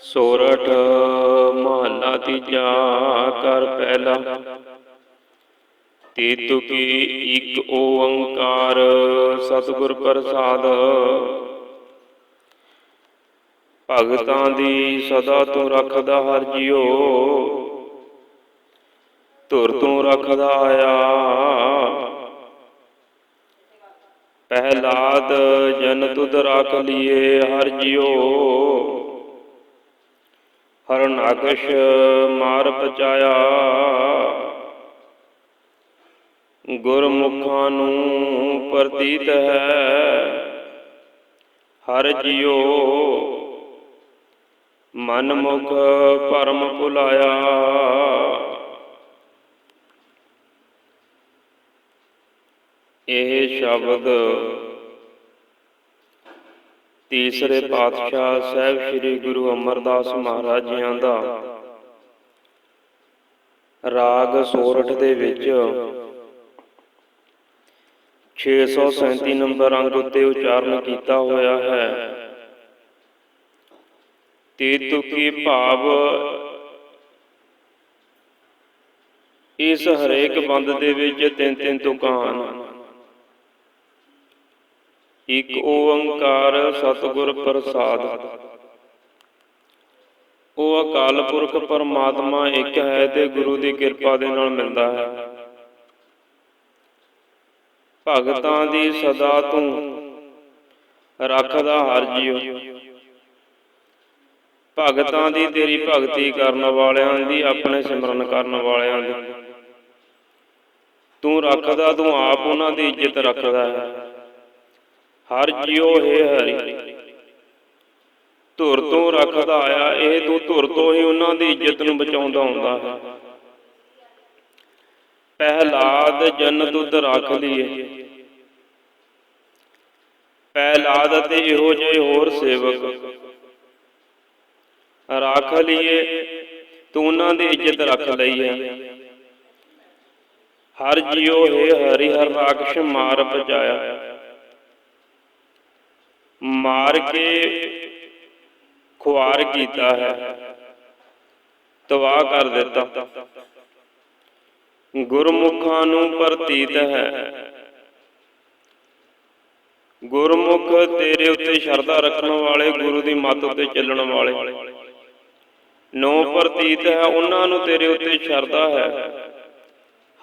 ਸੋਰਠ ਮਹੱਲਾ ਤੀਜਾ ਕਰ ਪਹਿਲਾ। ਤੇਤੁ ਕੀ ਇੱਕ ਓੰਕਾਰ ਸਤਿਗੁਰ ਪ੍ਰਸਾਦ। ਭਗਤਾਂ ਦੀ ਸਦਾ ਤੂੰ ਰੱਖਦਾ ਹਰ ਜਿਉ ਧੁਰ ਤੂੰ ਰੱਖਦਾ ਆਇਆ। ਪਹਿਲਾਦ ਜਨ ਤੁਧ ਰੱਖ ਲਿਏ ਹਰ ਜਿਉ ਹਰ ਨਾਗਸ਼ ਮਾਰ ਪਚਾਇਆ ਗੁਰਮੁਖਾਂ ਨੂੰ ਪ੍ਰਤੀਤ ਹੈ, ਹਰ ਜਿਉ ਮਨ ਮੁਖ ਪਰਮ ਭੁਲਾਇਆ। ਇਹ ਸ਼ਬਦ ਤੀਸਰੇ ਪਾਤਸ਼ਾਹ ਸਾਹਿਬ ਸ੍ਰੀ ਗੁਰੂ ਅਮਰਦਾਸ ਮਹਾਰਾਜ ਜੀਆਂ ਦਾ ਰਾਗ ਸੋਰਠ ਦੇ ਵਿੱਚ 637 ਨੰਬਰ ਅੰਗ ਉੱਤੇ ਉਚਾਰਨ ਕੀਤਾ ਹੋਇਆ ਹੈ। ਤੇਤੁ ਕੀ ਭਾਵ ਇਸ ਹਰੇਕ ਬੰਦ ਦੇ ਵਿੱਚ ਤਿੰਨ ਤਿੰਨ ਦੁਕਾਨ ਇਕ ਓੰਕਾਰ ਸਤਿਗੁਰ ਪ੍ਰਸਾਦ। ਉਹ ਅਕਾਲ ਪੁਰਖ ਪਰਮਾਤਮਾ ਇੱਕ ਹੈ ਤੇ ਗੁਰੂ ਦੀ ਕਿਰਪਾ ਦੇ ਨਾਲ ਮਿਲਦਾ ਹੈ। ਭਗਤਾਂ ਦੀ ਸਦਾ ਤੂੰ ਰੱਖਦਾ ਹਰ ਜੀਉ। ਭਗਤਾਂ ਦੀ ਤੇਰੀ ਭਗਤੀ ਕਰਨ ਵਾਲਿਆਂ ਦੀ, ਆਪਣੇ ਸਿਮਰਨ ਕਰਨ ਵਾਲਿਆਂ ਦੀ। ਤੂੰ ਰੱਖਦਾ, ਤੂੰ ਆਪ ਉਹਨਾਂ ਦੀ ਇੱਜ਼ਤ ਰੱਖਦਾ ਹੈ। ਹਰ ਜਿਉ ਹੈ ਹਰੀ। ਧੁਰ ਤੋਂ ਰੱਖਦਾ ਆਇਆ ਇਹ ਤੂੰ ਧੁਰ ਤੋਂ ਹੀ ਉਹਨਾਂ ਦੀ ਇੱਜ਼ਤ ਨੂੰ ਬਚਾਉਂਦਾ ਹੁੰਦਾ ਹੈ। ਪਹਿਲਾਦ ਜੰਨਤ ਉਦ ਰੱਖ ਲਈਏ। ਪਹਿਲਾਦ ਅਤੇ ਇਹੋ ਜਿਹੇ ਹੋਰ ਸੇਵਕ। ਰੱਖ ਲਈਏ, ਤੂੰ ਉਹਨਾਂ ਦੀ ਇੱਜ਼ਤ ਰੱਖ ਲਈ ਹੈ। ਹਰ ਜਿਉ ਹੈ ਹਰੀ, ਹਰ ਰਾਖਸ਼ ਮਾਰ ਪਜਾਇਆ ਮਾਰ ਕੇ ਖੁਆਰ ਕੀਤਾ ਹੈ। ਤਬਾਹ ਕਰ ਦਿੱਤਾ। ਗੁਰਮੁਖਾਂ ਨੂੰ ਪ੍ਰਤੀਤ ਹੈ। ਗੁਰਮੁਖ ਤੇਰੇ ਉੱਤੇ ਸ਼ਰਧਾ ਰੱਖਣ ਵਾਲੇ, ਗੁਰੂ ਦੀ ਮੱਤ ਉੱਤੇ ਚੱਲਣ ਵਾਲੇ। ਨੋ ਪ੍ਰਤੀਤ ਹੈ, ਉਹਨਾਂ ਨੂੰ ਤੇਰੇ ਉੱਤੇ ਸ਼ਰਧਾ ਹੈ।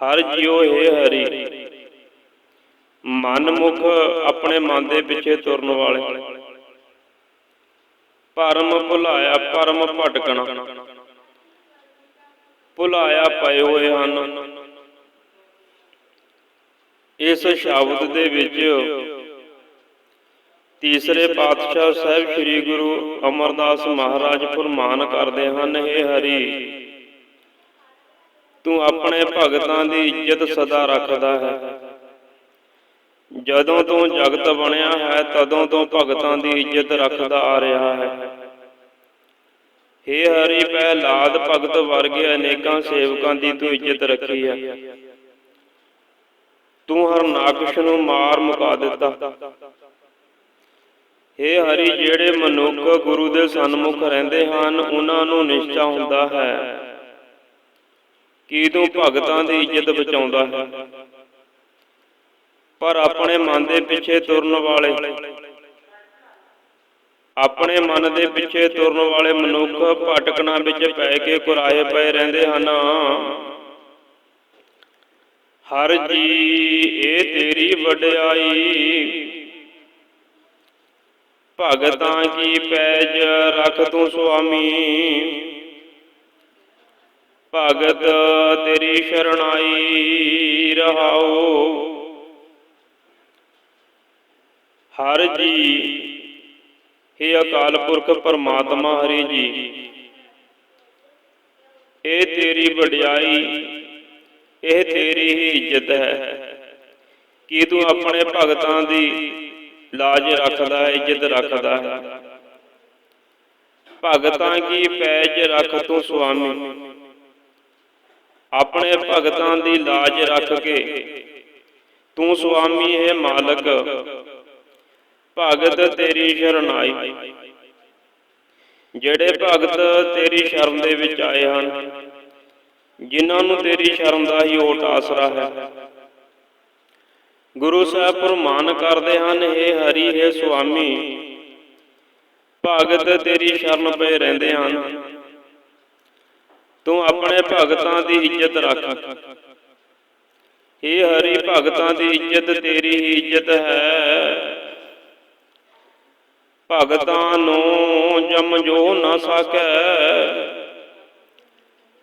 ਹਰ ਜਿਉ ਹੈ ਹਰੀ। ਮਨ ਮੁਖ ਆਪਣੇ ਮਨ ਦੇ ਪਿੱਛੇ ਤੁਰਨ ਵਾਲੇ। ਪਰਮ ਭੁਲਾਇਆ, ਪਰਮ ਭਟਕਣਾ। ਭੁਲਾਇਆ ਪਏ ਹੋਏ ਹਨ। ਇਸ ਸ਼ਬਦ ਦੇ ਵਿੱਚ ਤੀਸਰੇ ਪਾਤਸ਼ਾਹ ਸਾਹਿਬ ਸ੍ਰੀ ਗੁਰੂ ਅਮਰਦਾਸ ਮਹਾਰਾਜ ਫਰਮਾਨ ਕਰਦੇ ਹਨ हे ਹਰੀ, ਤੂੰ ਆਪਣੇ ਭਗਤਾਂ ਦੀ ਇੱਜ਼ਤ ਸਦਾ ਰੱਖਦਾ ਹੈ। ਜਦੋਂ ਤੋਂ ਜਗਤ ਬਣਿਆ ਹੈ, ਤਦੋਂ ਤੋਂ ਭਗਤਾਂ ਦੀ ਇੱਜ਼ਤ ਰੱਖਦਾ ਆ ਰਿਹਾ ਹੈ। ਹੇ ਹਰੀ ਪਹਿਲਾਦ ਭਗਤ ਵਰਗੇ ਅਨੇਕਾਂ ਸੇਵਕਾਂ ਦੀ ਤੂੰ ਇੱਜ਼ਤ ਰੱਖੀ ਹੈ। ਤੂੰ ਹਰ ਨਾਕਸ਼ ਨੂੰ ਮਾਰ ਮੁਕਾ ਦਿੱਤਾ। ਹੇ ਹਰੀ, ਜਿਹੜੇ ਮਨੁੱਖ ਗੁਰੂ ਦੇ ਸਨਮੁਖ ਰਹਿੰਦੇ ਹਨ, ਉਹਨਾਂ ਨੂੰ ਨਿਸ਼ਚਾ ਹੁੰਦਾ ਹੈ ਕਿ ਤੂੰ ਭਗਤਾਂ ਦੀ ਇੱਜ਼ਤ ਬਚਾਉਂਦਾ ਹੈ। ਪਰ ਆਪਣੇ ਮਨ ਦੇ ਪਿੱਛੇ ਤੁਰਨ ਵਾਲੇ। ਆਪਣੇ ਮਨ ਦੇ ਪਿੱਛੇ ਤੁਰਨ ਵਾਲੇ ਮਨੁੱਖ ਭਟਕਣਾ ਵਿੱਚ ਪੈ ਕੇ ਕੁਰਾਏ ਪਏ ਰਹਿੰਦੇ ਹਨ। ਹਰ ਜੀ ਇਹ ਤੇਰੀ ਵਡਿਆਈ। ਭਗਤਾਂ ਕੀ ਪੈਜ ਰਖ ਤੂੰ ਸੁਆਮੀ? ਭਗਤ ਤੇਰੀ ਸ਼ਰਣਾਈ ਰਹਾਓ। ਹਰ ਜੀ। हे ਅਕਾਲ ਪੁਰਖ ਪਰਮਾਤਮਾ ਹਰੀ ਜੀ। ਇਹ ਤੇਰੀ ਵਡਿਆਈ ਇਹ ਤੇਰੀ ਹੀ ਇੱਜ਼ਤ ਹੈ। ਕਿ ਤੂੰ ਆਪਣੇ ਭਗਤਾਂ ਦੀ ਲਾਜ ਰੱਖਦਾ ਹੈ ਇੱਜ਼ਤ ਰੱਖਦਾ ਹੈ? ਭਗਤਾਂ ਕੀ ਪੈਜ ਰੱਖ ਤੂੰ ਸੁਆਮੀ? ਆਪਣੇ ਭਗਤਾਂ ਦੀ ਲਾਜ ਰੱਖ ਕੇ ਤੂੰ ਸੁਆਮੀ ਹੈ ਮਾਲਕ। ਭਗਤ ਤੇਰੀ ਸ਼ਰਨਾਈ ਜਿਹੜੇ ਭਗਤ ਤੇਰੀ ਸ਼ਰਨ ਦੇ ਵਿੱਚ ਆਏ ਹਨ ਜਿਨ੍ਹਾਂ ਨੂੰ ਤੇਰੀ ਸ਼ਰਨ ਦਾ ਹੀ ਓਟ ਆਸਰਾ ਹੈ ਗੁਰੂ ਸਾਹਿਬ ਪ੍ਰਮਾਨ ਕਰਦੇ ਹਨ हे ਹਰੀ हे ਸੁਆਮੀ ਭਗਤ ਤੇਰੀ ਸ਼ਰਨ ਪਏ ਰਹਿੰਦੇ ਹਨ ਤੂੰ ਆਪਣੇ ਭਗਤਾਂ ਦੀ ਇੱਜ਼ਤ ਰੱਖ हे ਹਰੀ ਭਗਤਾਂ ਦੀ ਇੱਜ਼ਤ ਤੇਰੀ ਹੀ ਇੱਜ਼ਤ ਹੈ ਭਗਤਾਂ ਨੂੰ ਜਮ ਜੋ ਨਾ ਸਕੈ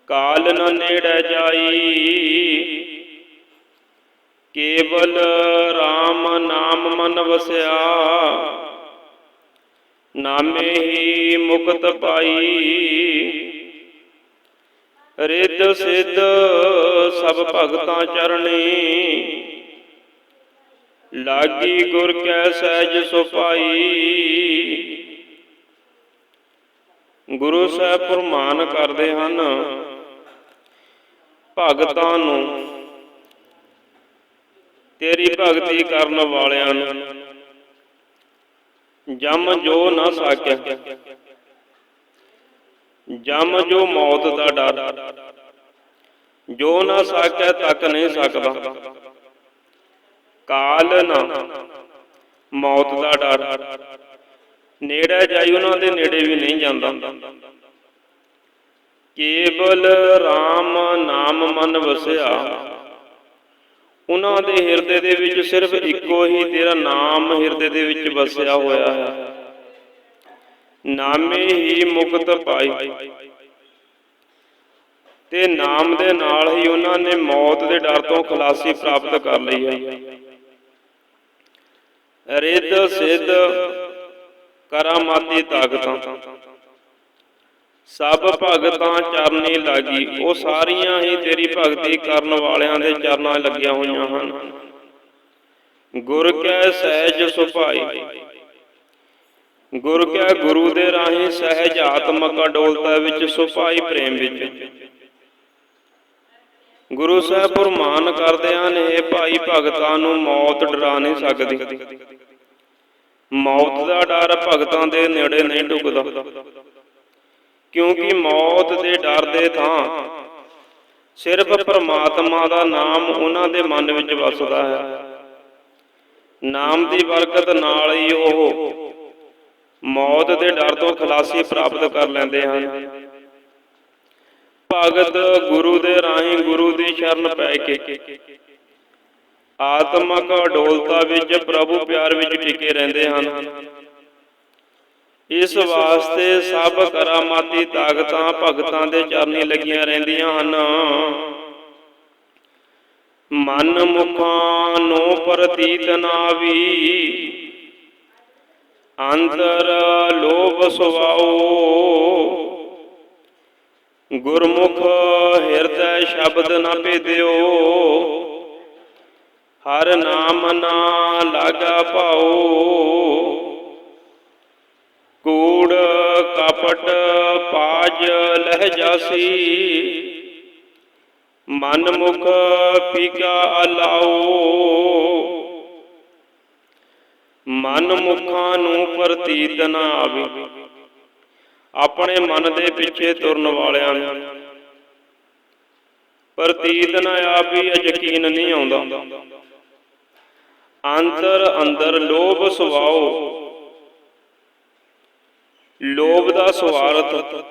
ਕਾਲ ਨ ਨੇੜੇ ਜਾਈ। ਕੇਵਲ RAM ਨਾਮ ਮਨ ਵਸਿਆ। ਨਾਮੇ ਹੀ ਮੁਕਤ ਪਾਈ। ਰਿੱਧ ਸਿੱਧ ਸਭ ਭਗਤਾਂ ਚਰਣੀ। ਲਾਗੀ ਗੁਰ ਕੈ ਸਹਿਜ ਸੁਪਾਈ। ਗੁਰੂ ਸਾਹਿਬ ਫਰਮਾਨ ਕਰਦੇ ਹਨ, ਭਗਤਾਂ ਨੂੰ ਤੇਰੀ ਭਗਤੀ ਕਰਨ ਵਾਲਿਆਂ ਨੂੰ ਜਮ ਜੋ ਨਾ ਸਾਕਿਆ। ਜਮ ਜੋ ਮੌਤ ਦਾ ਡਰ। ਜੋ ਨਾ ਸਾਕਿਆ ਤੱਕ ਨਹੀਂ ਸਕਦਾ। ਕਾਲ ਨਾ। ਮੌਤ ਦਾ ਡਰ। ਨੇੜੇ ਜਾਈ ਉਹਨਾਂ ਦੇ ਨੇੜੇ ਵੀ ਨਹੀਂ ਜਾਂਦਾ। ਕੇਵਲ RAM ਨਾਮ ਮਨ ਵਸਿਆ। ਉਹਨਾਂ ਦੇ ਹਿਰਦੇ ਦੇ ਵਿੱਚ ਸਿਰਫ ਇੱਕੋ ਹੀ ਤੇਰਾ ਨਾਮ ਹਿਰਦੇ ਦੇ ਵਿੱਚ ਵਸਿਆ ਹੋਇਆ ਹੈ। ਨਾਮੇ ਹੀ ਮੁਕਤ ਪਾਈ। ਤੇ ਨਾਮ ਦੇ ਨਾਲ ਹੀ ਉਹਨਾਂ ਨੇ ਮੌਤ ਦੇ ਡਰ ਤੋਂ ਖਲਾਸੀ ਪ੍ਰਾਪਤ ਕਰ ਲਈ ਹੈ। ਰਿੱਧ, ਸਿੱਧ ਕਰਾਮਾਤੀ ਤਾਕਤਾਂ। ਸਭ ਭਗਤਾਂ ਚਰਨੀ ਲਾਗੀ, ਉਹ ਸਾਰੀਆਂ ਹੀ ਤੇਰੀ ਭਗਤੀ ਕਰਨ ਵਾਲਿਆਂ ਦੇ ਚਰਨਾਂ 'ਚ ਲੱਗੀਆਂ ਹੋਈਆਂ ਹਨ। ਗੁਰ ਕੈ ਸਹਿਜ ਸੁਭਾਈ। ਗੁਰ ਕੈ ਗੁਰੂ ਦੇ ਰਾਹੀਂ ਸਹਿਜ ਆਤਮਕ ਅਡੋਲਤਾ ਵਿੱਚ ਸੁਭਾਈ ਪ੍ਰੇਮ ਵਿੱਚ। ਗੁਰੂ ਸਾਹਿਬ ਫਰਮਾਨ ਕਰਦੇ ਹਨ ਇਹ ਭਾਈ ਭਗਤਾਂ ਨੂੰ ਮੌਤ ਡਰਾ ਨਹੀਂ ਸਕਦੀ। ਮੌਤ ਦਾ ਡਰ ਭਗਤਾਂ ਦੇ ਨੇੜੇ ਨਹੀਂ ਢੁਕਦਾ ਕਿਉਂਕਿ ਮੌਤ ਦੇ ਡਰ ਦੇ ਥਾਂ ਸਿਰਫ ਪਰਮਾਤਮਾ ਦਾ ਨਾਮ ਉਹਨਾਂ ਦੇ ਮਨ ਵਿੱਚ ਵਸਦਾ ਹੈ। ਨਾਮ ਦੀ ਬਰਕਤ ਨਾਲ ਹੀ ਉਹ ਮੌਤ ਦੇ ਡਰ ਤੋਂ ਖਲਾਸੀ ਪ੍ਰਾਪਤ ਕਰ ਲੈਂਦੇ ਹਨ। ਭਗਤ ਗੁਰੂ ਦੇ ਰਾਹੀਂ ਗੁਰੂ ਦੀ ਸ਼ਰਨ ਪੈ ਕੇ। ਆਤਮਕ ਅਡੋਲਤਾ ਵਿੱਚ ਪ੍ਰਭੂ ਪਿਆਰ ਵਿੱਚ ਟਿਕੇ ਰਹਿੰਦੇ ਹਨ। ਇਸ ਵਾਸਤੇ ਸਭ ਕਰਾਮਾਤੀ ਤਾਕਤਾਂ ਭਗਤਾਂ ਦੇ ਚਰਨੀ ਲੱਗੀਆਂ ਰਹਿੰਦੀਆਂ ਹਨ। ਮਨ ਮੁਖਾਂ ਨੂੰ ਪ੍ਰਤੀਤ ਨਾਵੀ ਅੰਤਰ ਲੋਭ ਸੁਭਾਓ। ਗੁਰਮੁਖ ਹਿਰਦੈ ਸ਼ਬਦ ਨਾ ਭੇਦਿਓ। ਹਰ ਨਾਮ ਨਾ ਲਾਗਾ ਪਾਓ ਕੂੜ ਕਪਟ ਪਾਜ ਲਹਿ ਜਾਸੀ। ਮਨ ਮੁਖ ਪੀਕਾ ਅਲਾਓ ਮਨ ਮੁਖਾਂ ਨੂੰ ਪ੍ਰਤੀਤ ਨਾ ਆਵੇ। ਆਪਣੇ ਮਨ ਦੇ ਪਿੱਛੇ ਤੁਰਨ ਵਾਲਿਆਂ ਨੂੰ। ਪ੍ਰਤੀਤ ਨਾ ਆਪੀ ਯਕੀਨ ਨਹੀਂ ਆਉਂਦਾ। ਅੰਦਰ ਅੰਦਰ ਲੋਭ ਸੁਭਾਓ ਲੋਭ ਦਾ ਸਵਾਰਥ।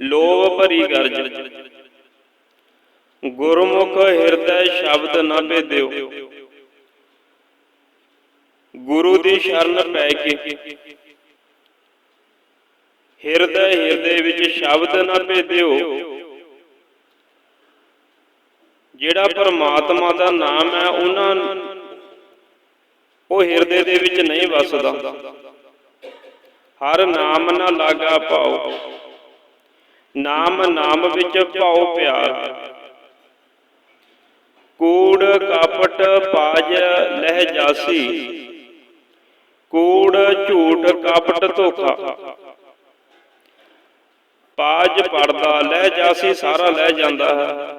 ਲੋਭ ਭਰੀ ਗਰਜ। ਗੁਰਮੁਖ ਹਿਰਦੈ ਸ਼ਬਦ ਨਾ ਭੇਦਿਓ। ਗੁਰੂ ਦੀ ਸ਼ਰਨ ਪੈ ਕੇ। ਹਿਰਦੇ ਹਿਰਦੇ ਵਿੱਚ ਸ਼ਬਦ ਨਾ ਭੇਦਿਓ। ਜਿਹੜਾ ਪਰਮਾਤਮਾ ਦਾ ਨਾਮ ਹੈ, ਉਹਨਾਂ ਉਹ ਹਿਰਦੇ ਦੇ ਵਿੱਚ ਨਹੀਂ ਵਸਦਾ। ਹਰ ਨਾਮ ਨਾ ਲਾਗਾ ਪਾਓ ਨਾਮ ਨਾਮ ਵਿੱਚ ਪਾਓ ਪਿਆਰ। ਕੂੜ ਕਾਪਟ ਪਾਜ ਲਹਿ ਜਾਸੀ। ਕੂੜ ਝੂਠ ਕਪਟ ਧੋਖਾ। ਪਾਜ ਪੜਦਾ, ਲਹਿ ਜਾਸੀ ਸਾਰਾ ਲੈ ਜਾਂਦਾ ਹੈ।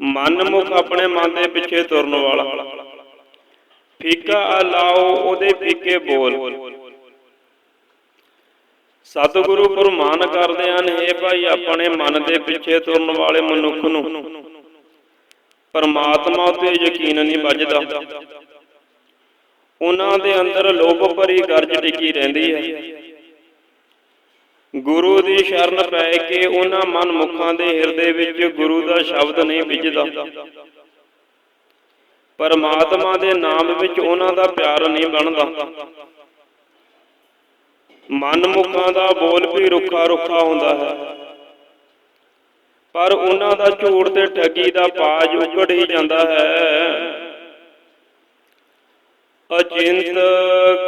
ਮਨ ਮੁਖ ਆਪਣੇ ਮਨ ਦੇ ਪਿੱਛੇ ਤੁਰਨ ਵਾਲਾ। ਫੀਕਾ ਲਾਓ, ਉਹਦੇ ਫੀਕੇ ਬੋਲ। ਸਤਿਗੁਰੂ ਫਰਮਾਨ ਕਰਦੇ ਹਨ हे ਭਾਈ, ਆਪਣੇ ਮਨ ਦੇ ਪਿੱਛੇ ਤੁਰਨ ਵਾਲੇ ਮਨੁੱਖ ਨੂੰ। ਪਰਮਾਤਮਾ ਉਤੇ ਯਕੀਨ ਨਹੀਂ ਵੱਜਦਾ। ਉਹਨਾਂ ਦੇ ਅੰਦਰ ਲੋਭ ਭਰੀ ਗਰਜ ਟਿਕੀ ਰਹਿੰਦੀ ਹੈ। ਗੁਰੂ ਦੀ ਸ਼ਰਨ ਪੈ ਕੇ ਉਹਨਾਂ ਮਨ ਮੁਖਾਂ ਦੇ ਹਿਰਦੇ ਵਿੱਚ ਗੁਰੂ ਦਾ ਸ਼ਬਦ ਨਹੀਂ ਵਿਜਦਾ ਪਰਮਾਤਮਾ ਦੇ ਨਾਮ ਵਿੱਚ ਉਹਨਾਂ ਦਾ ਪਿਆਰ ਨਹੀਂ ਬਣਦਾ। ਮਨ ਮੁਖਾਂ ਦਾ ਬੋਲ ਵੀ ਰੁੱਖਾ ਰੁੱਖਾ ਹੁੰਦਾ ਹੈ। ਪਰ ਉਹਨਾਂ ਦਾ ਝੂਠ ਤੇ ਠੱਗੀ ਦਾ ਪਾਜ ਉਗੜ ਹੀ ਜਾਂਦਾ ਹੈ। ਅਚਿੰਤ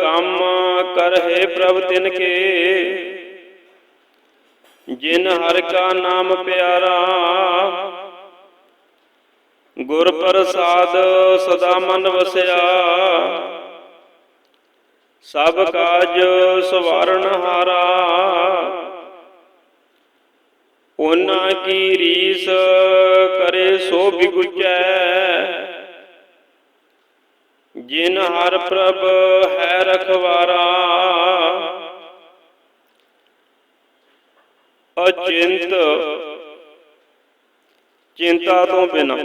ਕੰਮ ਕਰਹਿ ਪ੍ਰਭ ਤਿਨ ਕੇ। ਜਿਨ ਹਰ ਕਾ ਨਾਮ ਪਿਆਰਾ, ਗੁਰ ਪ੍ਰਸਾਦ ਸਦਾ ਮਨ ਵਸਿਆ। ਸਭ ਕਾਜ ਸਵਾਰਨ ਹਾਰਾ, ਉਹਨਾਂ ਕੀ ਰੀਸ ਕਰੇ ਸੋ ਬਿਗੁਚੈ। ਜਿਨ ਹਰ ਪ੍ਰਭ ਹੈ ਰਖਵਾਰਾ ਅਚਿੰਤ। ਚਿੰਤਾ ਤੋਂ ਬਿਨਾ।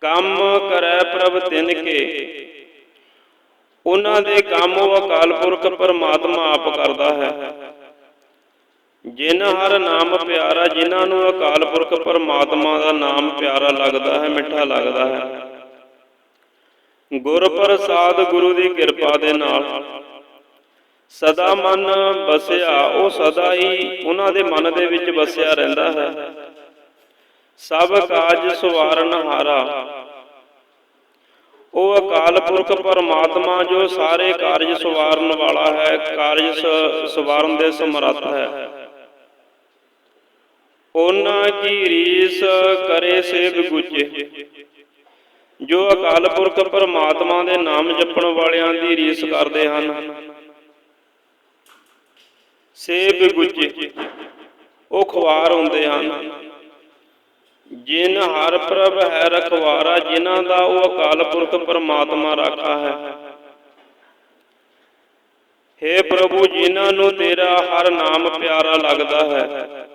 ਕੰਮ ਕਰੈ ਪ੍ਰਭ ਤਿਨ ਕੇ। ਉਹਨਾਂ ਦੇ ਕੰਮ ਉਹ ਅਕਾਲ ਪੁਰਖ ਪਰਮਾਤਮਾ ਆਪ ਕਰਦਾ ਹੈ। ਜਿਨ ਹਰ ਨਾਮ ਪਿਆਰਾ, ਜਿਨ੍ਹਾਂ ਨੂੰ ਅਕਾਲ ਪੁਰਖ ਪਰਮਾਤਮਾ ਦਾ ਨਾਮ ਪਿਆਰਾ ਲੱਗਦਾ ਹੈ, ਮਿੱਠਾ ਲੱਗਦਾ ਹੈ। ਗੁਰ ਪ੍ਰਸਾਦ ਗੁਰੂ ਦੀ ਕਿਰਪਾ ਦੇ ਨਾਲ ਸਦਾ ਮਨ ਬਸਿਆ, ਉਹ ਸਦਾ ਹੀ ਉਹਨਾਂ ਦੇ ਮਨ ਦੇ ਵਿੱਚ ਬਸਿਆ ਰਹਿੰਦਾ ਹੈ। ਸਭ ਕਾਜ ਸਵਾਰਨ ਹਾਰਾ। ਉਹ ਅਕਾਲ ਪੁਰਖ ਪਰਮਾਤਮਾ ਜੋ ਸਾਰੇ ਕਾਰਜ ਸਵਾਰਨ ਵਾਲਾ ਹੈ, ਕਾਰਜ ਸਵਾਰਨ ਦੇ ਸਮਰੱਥ ਹੈ। ਉਹਨਾਂ ਕੀ ਰੀਸ ਕਰੇ ਸੇਵ ਗੁਜੇ। ਜੋ ਅਕਾਲ ਪੁਰਖ ਪਰਮਾਤਮਾ ਦੇ ਨਾਮ ਜਪਣ ਵਾਲਿਆਂ ਦੀ ਰੀਸ ਕਰਦੇ ਹਨ ਸੇਬ ਗੁਜੇ ਉਹ ਖਵਾਰ ਹੁੰਦੇ ਹਨ। ਜਿਨ ਹਰ ਪ੍ਰਭ ਹੈ ਰਖਵਾਰਾ, ਜਿਨ੍ਹਾਂ ਦਾ ਉਹ ਅਕਾਲ ਪੁਰਖ ਪਰਮਾਤਮਾ ਰਾਖਾ ਹੈ। हे ਪ੍ਰਭੂ, ਜਿਨ੍ਹਾਂ ਨੂੰ ਤੇਰਾ ਹਰ ਨਾਮ ਪਿਆਰਾ ਲੱਗਦਾ ਹੈ,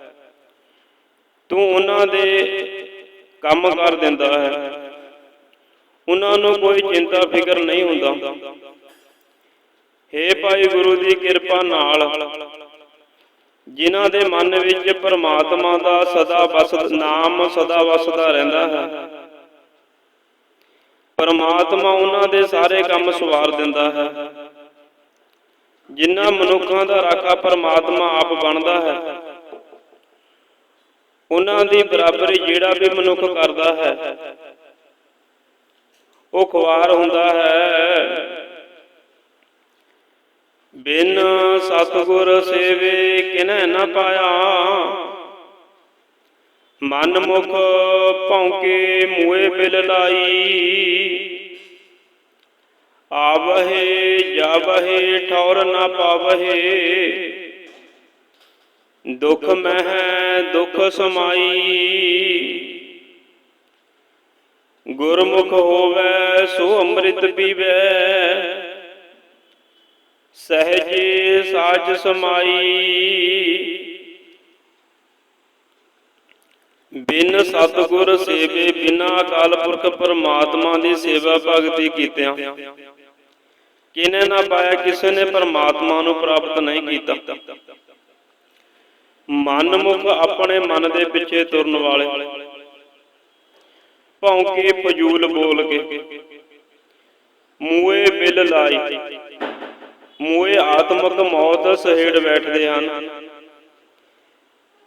ਤੂੰ ਉਹਨਾਂ ਦੇ ਕੰਮ ਕਰ ਦਿੰਦਾ ਹੈ। ਉਹਨਾਂ ਨੂੰ ਕੋਈ ਚਿੰਤਾ ਫਿਕਰ ਨਹੀਂ ਹੁੰਦਾ। हे ਭਾਈ ਗੁਰੂ ਦੀ ਕਿਰਪਾ ਨਾਲ ਜਿਨ੍ਹਾਂ ਦੇ ਮਨ ਵਿੱਚ ਪਰਮਾਤਮਾ ਦਾ ਸਦਾ ਵਸ ਨਾਮ ਸਦਾ ਵਸਦਾ ਰਹਿੰਦਾ ਹੈ। ਪਰਮਾਤਮਾ ਉਹਨਾਂ ਦੇ ਸਾਰੇ ਕੰਮ ਸਵਾਰ ਦਿੰਦਾ ਹੈ। ਜਿਨ੍ਹਾਂ ਮਨੁੱਖਾਂ ਦਾ ਰਾਖਾ ਪਰਮਾਤਮਾ ਆਪ ਬਣਦਾ ਹੈ। ਉਹਨਾਂ ਦੀ ਬਰਾਬਰੀ ਜਿਹੜਾ ਵੀ ਮਨੁੱਖ ਕਰਦਾ ਹੈ, ਉਹ ਖੁਆਰ ਹੁੰਦਾ ਹੈ। ਬਿਨ ਸਤਗੁਰ ਸੇਵੇ ਕਿਨੈ ਨ ਪਾਇਆ। ਮਨ ਮੁਖ ਭੌਂਕੇ ਮੂਏ ਬਿਲ ਲਾਈ। ਆਵਹਿ ਜਾਵਹਿ ਠੌਰ ਨ ਪਾਵਹਿ। ਦੁਖ ਮਹਿ ਦੁਖ ਸਮਾਈ। ਗੁਰਮੁਖ ਹੋਵੇ ਸੋ ਅੰਮ੍ਰਿਤ ਪੀਵੇ। ਸਹਜੇ ਸਾਜ ਸਮਾਈ। ਬਿਨ ਸਤਗੁਰ ਸੇਵੇ, ਬਿਨਾ ਅਕਾਲ ਪੁਰਖ ਪਰਮਾਤਮਾ ਦੀ ਸੇਵਾ ਭਗਤੀ ਕੀਤਿਆਂ। ਕਿਨੇ ਨਾ ਪਾਇਆ, ਕਿਸੇ ਨੇ ਪਰਮਾਤਮਾ ਨੂੰ ਪ੍ਰਾਪਤ ਨਹੀਂ ਕੀਤਾ। ਮਨ ਮੁਖ ਆਪਣੇ ਮਨ ਦੇ ਪਿੱਛੇ ਤੁਰਨ ਵਾਲੇ। ਭੌਂਕੇ ਫਜੂਲ ਬੋਲ ਕੇ। ਮੂਏ ਬਿਲ ਲਾਈ। ਮੂਏ ਆਤਮਕ ਮੌਤ ਸਹੇੜ ਬੈਠਦੇ ਹਨ।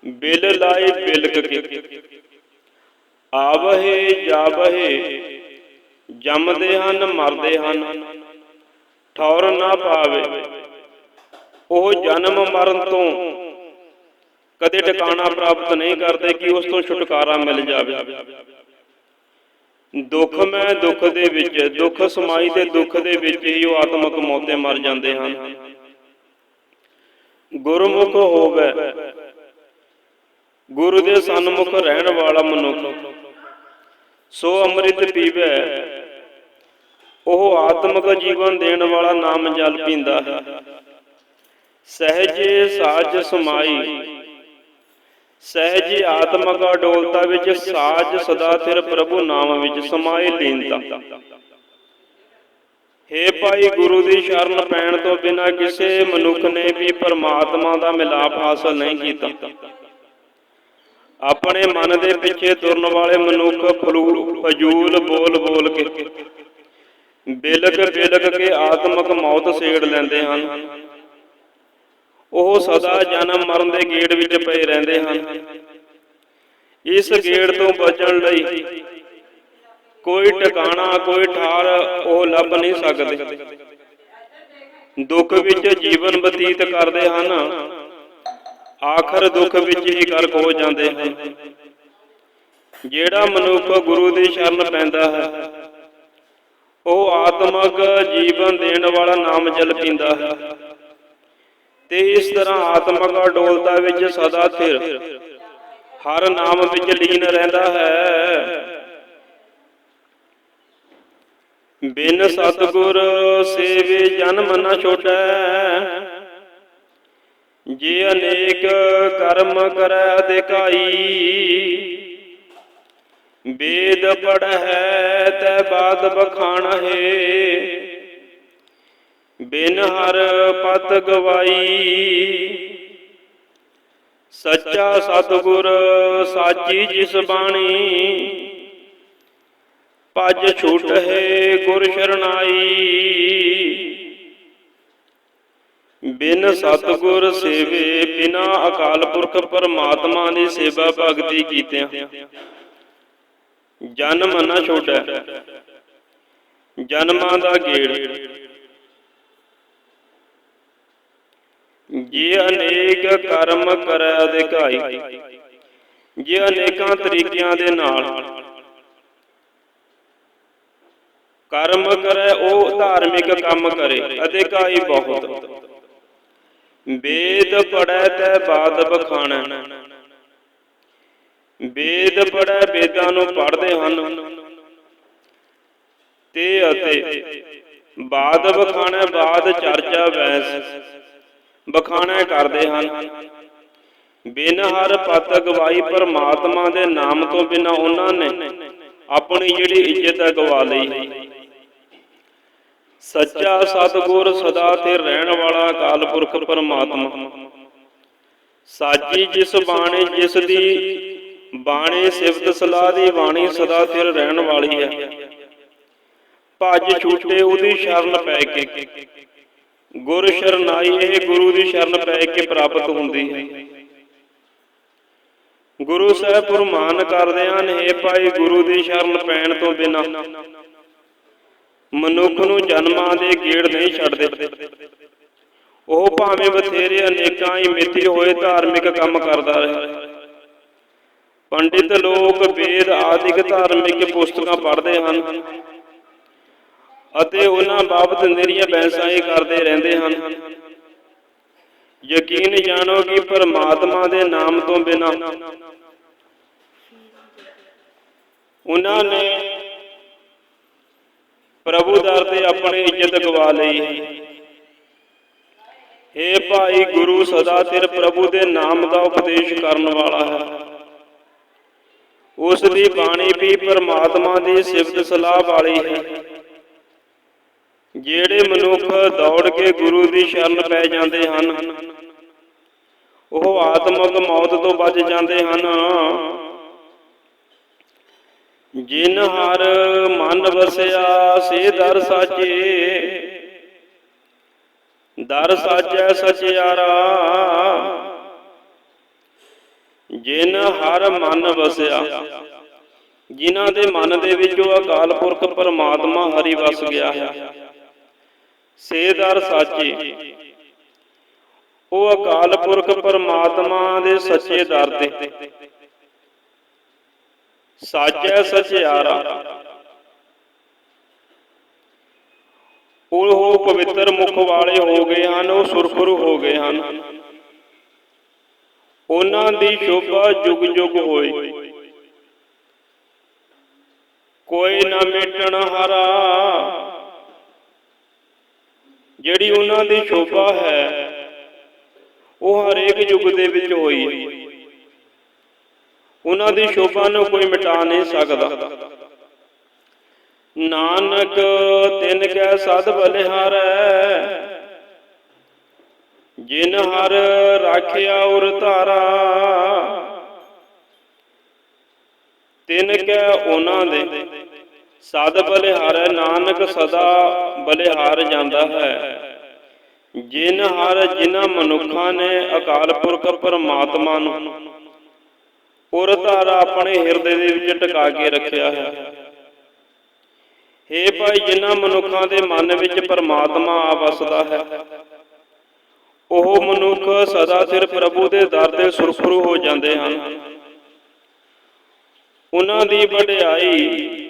ਬਿਲ ਲਾਈ ਬਿਲਕ ਕੇ ਆਵਹੇ ਜਾਵਹੇ, ਜੰਮਦੇ ਹਨ, ਮਰਦੇ ਹਨ। ਠੌਰ ਨਾ ਪਾਵੇ। ਉਹ ਜਨਮ ਮਰਨ ਤੋਂ ਕਦੇ ਟਿਕਾਣਾ ਪ੍ਰਾਪਤ ਨਹੀਂ ਕਰਦੇ ਕਿ ਉਸ ਤੋਂ ਛੁਟਕਾਰਾ ਮਿਲ ਜਾਵੇ। ਦੁੱਖ ਮੈਂ ਦੁੱਖ ਦੇ ਵਿੱਚ, ਦੁੱਖ ਸਮਾਈ ਦੇ ਦੁੱਖ ਦੇ ਵਿੱਚ ਹੀ ਉਹ ਆਤਮਕ ਮੌਤੇ ਮਰ ਜਾਂਦੇ ਹਨ। ਗੁਰਮੁਖ ਹੋਵੇ, ਗੁਰੂ ਦੇ ਸਨਮੁਖ ਰਹਿਣ ਵਾਲਾ ਮਨੁੱਖ, ਸੋ ਅੰਮ੍ਰਿਤ ਪੀਵੇ, ਉਹ ਆਤਮਕ ਜੀਵਨ ਦੇਣ ਵਾਲਾ ਨਾਮ ਜਲ ਪੀਂਦਾ ਹੈ। ਸਹਜੇ ਸਾਜ ਸਮਾਈ ਸਹਿਜ ਆਤਮਕ ਅਡੋਲਤਾ ਵਿੱਚ ਸਾਜ ਸਦਾ ਥਿਰ ਪ੍ਰਭੂ ਨਾਮ ਵਿੱਚ ਸਮਾਏ ਲੀਨਤਾ। ਹੇ ਭਾਈ ਗੁਰੂ ਦੀ ਸ਼ਰਨ ਪੈਣ ਤੋਂ ਬਿਨਾਂ ਕਿਸੇ ਮਨੁੱਖ ਨੇ ਵੀ ਪਰਮਾਤਮਾ ਦਾ ਮਿਲਾਪ ਹਾਸਲ ਨਹੀਂ ਕੀਤਾ। ਆਪਣੇ ਮਨ ਦੇ ਪਿੱਛੇ ਤੁਰਨ ਵਾਲੇ ਮਨੁੱਖ ਫਲੂ ਅਜੂਲ ਬੋਲ ਬੋਲ ਕੇ ਬਿਲਕ ਬਿਲਕ ਕੇ ਆਤਮਕ ਮੌਤ ਸੇੜ ਲੈਂਦੇ ਹਨ। ਉਹ ਸਦਾ ਜਨਮ ਮਰਨ ਦੇ ਗੇੜ ਵਿੱਚ ਪਏ ਰਹਿੰਦੇ ਹਨ। ਇਸ ਗੇੜ ਤੋਂ ਬਚਣ ਲਈ ਕੋਈ ਟਿਕਾਣਾ, ਕੋਈ ਠਾਰ ਉਹ ਲੱਭ ਨਹੀਂ ਸਕਦੇ। ਦੁੱਖ ਵਿੱਚ ਜੀਵਨ ਬਤੀਤ ਕਰਦੇ ਹਨ। ਆਖਰ ਦੁੱਖ ਵਿੱਚ ਹੀ ਗਰਕ ਹੋ ਜਾਂਦੇ ਹਨ। ਜਿਹੜਾ ਮਨੁੱਖ ਗੁਰੂ ਦੀ ਸ਼ਰਨ ਪੈਂਦਾ ਹੈ, ਉਹ ਆਤਮਕ ਜੀਵਨ ਦੇਣ ਵਾਲਾ ਨਾਮ ਜਲ ਪੀਂਦਾ ਹੈ। ਤੇ ਇਸ ਤਰ੍ਹਾਂ ਆਤਮਕ ਅਡੋਲਤਾ ਵਿੱਚ ਸਦਾ ਥਿਰ ਹਰ ਨਾਮ ਵਿੱਚ ਲੀਨ ਰਹਿੰਦਾ ਹੈ। ਬਿਨ ਸਤਗੁਰ ਸੇਵੇ ਜਨਮ ਨ ਛੋਟੈ। ਜੇ ਅਨੇਕ ਕਰਮ ਕਰੈ ਅਧਿਕਾਈ ਵੇਦ ਪੜ੍ਹੈ ਤੈ ਬਾਦ ਬਖਾਣ ਹੈ। ਬਿਨ ਹਰ ਪਤ ਗਵਾਈ। ਸੱਚਾ ਸਤਗੁਰ ਸਾਚੀ ਜਿਸ ਬਾਣੀ। ਭਜ ਛੂਟ ਹੈ ਗੁਰ ਸ਼ਰਨਾਈ। ਬਿਨ ਸਤਗੁਰ ਸੇਵੇ, ਬਿਨਾ ਅਕਾਲ ਪੁਰਖ ਪਰਮਾਤਮਾ ਦੀ ਸੇਵਾ ਭਗਤੀ ਕੀਤਿਆਂ। ਜਨਮ ਨਾ ਛੋਟੈ, ਜਨਮਾਂ ਦਾ ਗੇੜ। ਜੇ ਅਨੇਕ ਕਰਮ ਕਰੈ ਅਧਿਕਾਈ, ਜੇ ਅਨੇਕਾਂ ਤਰੀਕਿਆਂ ਦੇ ਨਾਲ। ਕਰਮ ਕਰੇ ਉਹ ਧਾਰਮਿਕ ਕੰਮ ਕਰੇ, ਅਧਿਕਾਈ ਬਹੁਤ। ਵੇਦ ਪੜੈ ਤੈ ਬਾਦ ਬਖਾਣੈ। ਵੇਦ ਪੜੈ ਵੇਦਾਂ ਨੂੰ ਪੜ੍ਹਦੇ ਹਨ। ਤੇ ਅਤੇ। ਬਾਦ ਬਖਾਣੈ ਬਾਦ ਚਰਚਾ ਵੈਸ। ਬਖਾਣਾ ਕਰਦੇ ਹਨ। ਬਿਨ ਹਰ ਪਤ ਗਵਾਈ ਪਰਮਾਤਮਾ ਦੇ ਨਾਮ ਤੋਂ ਬਿਨਾ ਉਹਨਾਂ ਨੇ ਆਪਣੀ ਜਿਹੜੀ ਇੱਜ਼ਤ ਗਵਾ ਲਈ। ਸੱਚਾ ਸਤਗੁਰ ਸਦਾ ਤੇ ਰਹਿਣ ਵਾਲਾ ਅਕਾਲ ਪੁਰਖ ਪਰਮਾਤਮਾ। ਸਾਚੀ ਜਿਸ ਬਾਣੀ, ਜਿਸ ਦੀ ਬਾਣੀ, ਸਿਫਤ, ਸਲਾਹ ਦੀ ਬਾਣੀ ਸਦਾ ਸਿਰ ਰਹਿਣ ਵਾਲੀ ਹੈ। ਭੱਜ ਛੂਟੇ ਉਹਦੀ ਸ਼ਰਨ ਪੈ ਕੇ। ਗੁਰ ਸ਼ਰਨਾਈ ਇਹ ਗੁਰੂ ਦੀ ਸ਼ਰਨ ਪੈ ਕੇ ਪ੍ਰਾਪਤ ਹੁੰਦੀ ਹੈ। ਗੁਰੂ ਸਾਹਿਬ ਫਰਮਾਨ ਕਰਦੇ ਹਨ हे ਭਾਈ ਗੁਰੂ ਦੀ ਸ਼ਰਨ ਪੈਣ ਤੋਂ ਬਿਨਾ। ਮਨੁੱਖ ਨੂੰ ਜਨਮਾਂ ਦੇ ਗੇੜ ਨਹੀਂ ਛੱਡਦੇ ਉਹ ਭਾਵੇਂ ਬਥੇਰੇ ਅਨੇਕਾਂ ਹੀ ਮਿੱਥੇ ਹੋਏ ਧਾਰਮਿਕ ਕੰਮ ਕਰਦਾ ਰਹੇ। ਪੰਡਿਤ ਲੋਕ, ਵੇਦ ਆਦਿਕ ਧਾਰਮਿਕ ਪੁਸਤਕਾਂ ਪੜ੍ਹਦੇ ਹਨ। ਅਤੇ ਉਹਨਾਂ ਬਾਬਤ ਮੇਰੀਆਂ ਬਹਿਸਾਂ ਹੀ ਕਰਦੇ ਰਹਿੰਦੇ ਹਨ। ਯਕੀਨ ਜਾਣੋ ਕਿ ਪਰਮਾਤਮਾ ਦੇ ਨਾਮ ਤੋਂ ਬਿਨਾ ਉਹਨਾਂ ਨੇ ਪ੍ਰਭੂ ਦਰ ਤੇ ਆਪਣੀ ਇੱਜ਼ਤ ਗਵਾ ਲਈ। ਏ ਭਾਈ ਗੁਰੂ ਸਦਾ ਸਿਰ ਪ੍ਰਭੂ ਦੇ ਨਾਮ ਦਾ ਉਪਦੇਸ਼ ਕਰਨ ਵਾਲਾ ਹੈ। ਉਸ ਦੀ ਬਾਣੀ ਵੀ ਪਰਮਾਤਮਾ ਦੀ ਸਿਫਤ ਸਲਾਹ ਵਾਲੀ ਹੈ। ਜਿਹੜੇ ਮਨੁੱਖ ਦੌੜ ਕੇ ਗੁਰੂ ਦੀ ਸ਼ਰਨ ਪੈ ਜਾਂਦੇ ਹਨ, ਉਹ ਆਤਮਕ ਮੌਤ ਤੋਂ ਬਚ ਜਾਂਦੇ ਹਨ। ਜਿਨ ਹਰ ਮਨ ਵਸਿਆ, ਸੇ ਦਰ ਸਾਚੇ। ਦਰ ਸਾਚੈ ਸਚਿਆਰਾ। ਜਿਨ ਹਰ ਮਨ ਵਸਿਆ, ਜਿਨ੍ਹਾਂ ਦੇ ਮਨ ਦੇ ਵਿੱਚ ਉਹ ਅਕਾਲ ਪੁਰਖ ਪਰਮਾਤਮਾ ਹਰੀ ਵਸ ਗਿਆ ਹੈ। ਸੇਦਰ ਸਾਚੇ। ਉਹ ਅਕਾਲ ਪੁਰਖ ਪਰਮਾਤਮਾ ਦੇ ਸੱਚੇ ਦਰ ਤੇ। ਸਾਚੈ ਸਚਿਆਰਾ। ਉਹ ਪਵਿੱਤਰ ਮੁਖ ਵਾਲੇ ਹੋ ਗਏ ਹਨ, ਉਹ ਸੁਰਖਰੂ ਹੋ ਗਏ ਹਨ। ਉਹਨਾਂ ਦੀ ਸ਼ੋਭਾ ਜੁਗ ਜੁਗ ਹੋਏ। ਕੋਈ ਨਾ ਮਿਟਣ ਹਾਰਾ। ਜਿਹੜੀ ਉਹਨਾਂ ਦੀ ਸ਼ੋਭਾ ਹੈ, ਉਹ ਹਰੇਕ ਯੁੱਗ ਦੇ ਵਿੱਚ ਹੋਈ। ਉਹਨਾਂ ਦੀ ਸ਼ੋਭਾ ਨੂੰ ਕੋਈ ਮਿਟਾ ਨਹੀਂ ਸਕਦਾ। ਨਾਨਕ ਤਿਨ ਕੈ ਸਦ ਬਲਿਹਾਰੈ, ਜਿਨ ਹਰ ਰਾਖਿਆ ਉਰ ਧਾਰਾ, ਤਿਨ ਕੈ ਉਹਨਾਂ ਦੇ। ਸਦ ਬਲਿਹਾਰੈ ਨਾਨਕ ਸਦਾ ਬਲਿਹਾਰ ਜਾਂਦਾ ਹੈ। ਜਿਨ ਹਰ ਜਿਨ੍ਹਾਂ ਮਨੁੱਖਾਂ ਨੇ ਅਕਾਲ ਪੁਰਖ ਪਰਮਾਤਮਾ ਨੂੰ ਉਰ ਧਾਰਾ ਆਪਣੇ ਹਿਰਦੇ ਦੇ ਵਿੱਚ ਟਿਕਾ ਕੇ ਰੱਖਿਆ ਹੈ। ਹੇ ਭਾਈ ਜਿਨ੍ਹਾਂ ਮਨੁੱਖਾਂ ਦੇ ਮਨ ਵਿੱਚ ਪਰਮਾਤਮਾ ਆ ਵਸਦਾ ਹੈ, ਉਹ ਮਨੁੱਖ ਸਦਾ ਸਿਰ ਪ੍ਰਭੂ ਦੇ ਦਰ ਤੇ ਸੁਰਖਰੂ ਹੋ ਜਾਂਦੇ ਹਨ। ਉਹਨਾਂ ਦੀ ਵਡਿਆਈ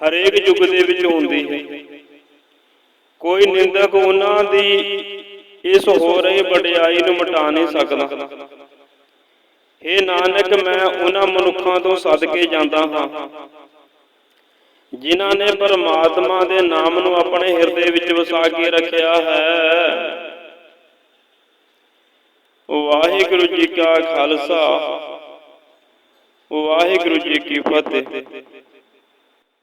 ਹਰੇਕ ਯੁੱਗ ਦੇ ਵਿੱਚ ਹੁੰਦੀ ਹੈ। ਕੋਈ ਨਿੰਦਕ ਉਹਨਾਂ ਦੀ ਇਸ ਹੋ ਰਹੀ ਵਡਿਆਈ ਨੂੰ ਮਿਟਾ ਨਹੀਂ ਸਕਦਾ। हे ਨਾਨਕ, ਮੈਂ ਉਹਨਾਂ ਮਨੁੱਖਾਂ ਤੋਂ ਸਦਕੇ ਜਾਂਦਾ ਹਾਂ, ਜਿਨ੍ਹਾਂ ਨੇ ਪਰਮਾਤਮਾ ਦੇ ਨਾਮ ਨੂੰ ਆਪਣੇ ਹਿਰਦੇ ਵਿੱਚ ਵਸਾ ਕੇ ਰੱਖਿਆ ਹੈ। ਵਾਹਿਗੁਰੂ ਜੀ ਕਾ ਖਾਲਸਾ, ਵਾਹਿਗੁਰੂ ਜੀ ਕੀ ਫਤਿਹ।